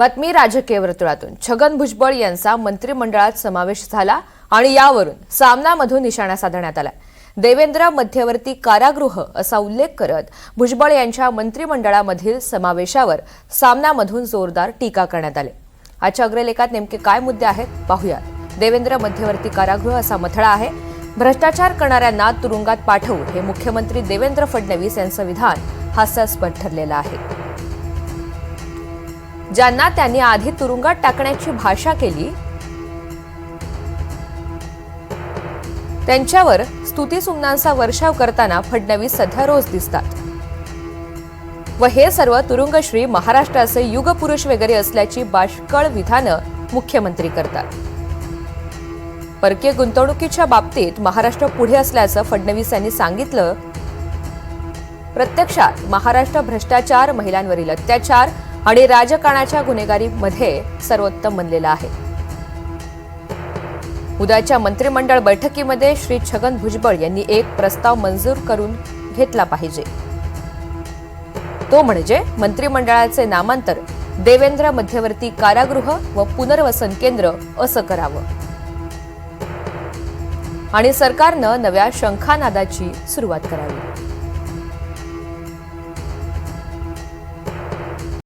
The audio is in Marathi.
बातमी राजकीय वर्तुळातून. छगन भुजबळ यांचा मंत्रिमंडळात समावेश झाला आणि यावरून सामनामधून निशाणा साधण्यात आला. देवेंद्र मध्यवर्ती कारागृह असा उल्लेख करत भुजबळ यांच्या मंत्रिमंडळामधील समावेशावर सामनामधून जोरदार टीका करण्यात आली. आजच्या अग्रलेखात नेमके काय मुद्दे आहेत पाहूयात. देवेंद्र मध्यवर्ती कारागृह असा मथळा आहे. भ्रष्टाचार करणाऱ्यांना तुरुंगात पाठवून हे मुख्यमंत्री देवेंद्र फडणवीस यांचं विधान हास्यास्पद ठरलेलं आहे. ज्यांना त्यांनी आधी तुरुंगात टाकण्याची भाषा केली त्यांच्यावर स्तुतीसुमनांचा वर्षाव करताना फडणवीस सध्या रोज दिसतात. व हे सर्व तुरुंगश्री महाराष्ट्राचे युगपुरुष वगैरे असल्याची बाष्कळ विधानं मुख्यमंत्री करतात. परकीय गुंतवणुकीच्या बाबतीत महाराष्ट्र पुढे असल्याचं फडणवीस यांनी सांगितलं. प्रत्यक्षात महाराष्ट्र भ्रष्टाचार महिलांवरील अत्याचार आणि राजकारणाच्या गुन्हेगारीमध्ये सर्वोत्तम बनलेला आहे. उद्याच्या मंत्रिमंडळ बैठकीमध्ये श्री छगन भुजबळ यांनी एक प्रस्ताव मंजूर करून घेतला पाहिजे. तो म्हणजे मंत्रिमंडळाचे नामांतर देवेंद्र मध्यवर्ती कारागृह व पुनर्वसन केंद्र असं करावं. आणि सरकारनं नव्या शंखानादाची सुरुवात करावी.